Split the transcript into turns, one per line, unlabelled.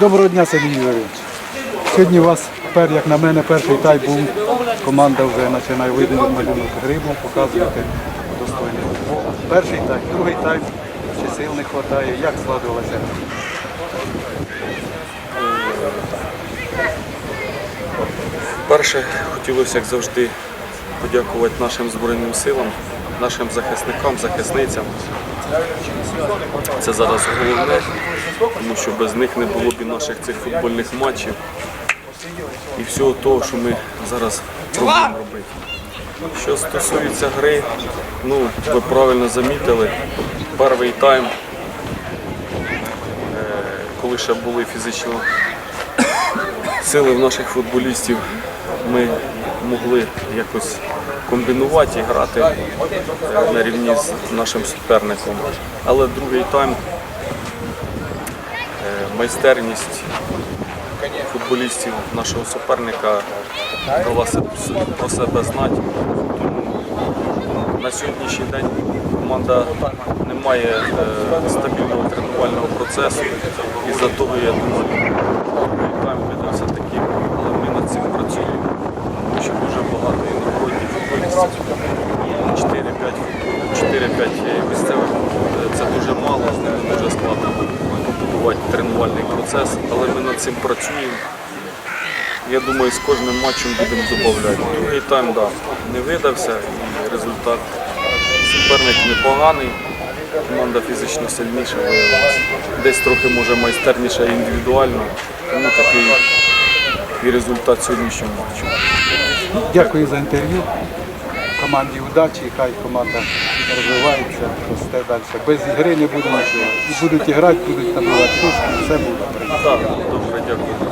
Доброго дня, Сергій Юрійович. Сьогодні у вас, тепер, як на мене, перший тайм був. Команда вже починає видно малюнок грибу, показувати достойний. Перший тайм, другий тайм, чи сил не вистачає, як складувалося?
Перше, хотілося, як завжди, подякувати нашим Збройним силам, нашим захисникам, захисницям. Це зараз головне, тому що без них не було б і наших цих футбольних матчів і всього того, що ми зараз пробуємо робити. Що стосується гри, ну, ви правильно замітили, перший тайм, е, коли ще були фізично сили в наших футболістів ми могли якось комбінувати і грати на рівні з нашим суперником. Але другий тайм, е, майстерність футболістів нашого суперника дала про себе знати. На сьогоднішній день команда не має е, стабільного тренувального процесу. І за того, я думаю, другий тайм видався таким, але ми над цим працюємо, тому що дуже багато і народних футболістів. 4-5 4-5 місцевих це дуже мало, з ними дуже складно побудувати тренувальний процес, але ми над цим працюємо. Я думаю, з кожним матчем будемо додавати. Другий тайм да, не видався і результат суперник непоганий. Команда фізично сильніша виявилася. Десь трохи може майстерніша індивідуально. Тому такий і результат сьогоднішнього матчу.
Дякую за інтерв'ю. Команді удачі, і хай команда розвивається, росте далі. Без ігри не буде нічого. І будуть грати, будуть набувати, все буде.
Добре, дякую.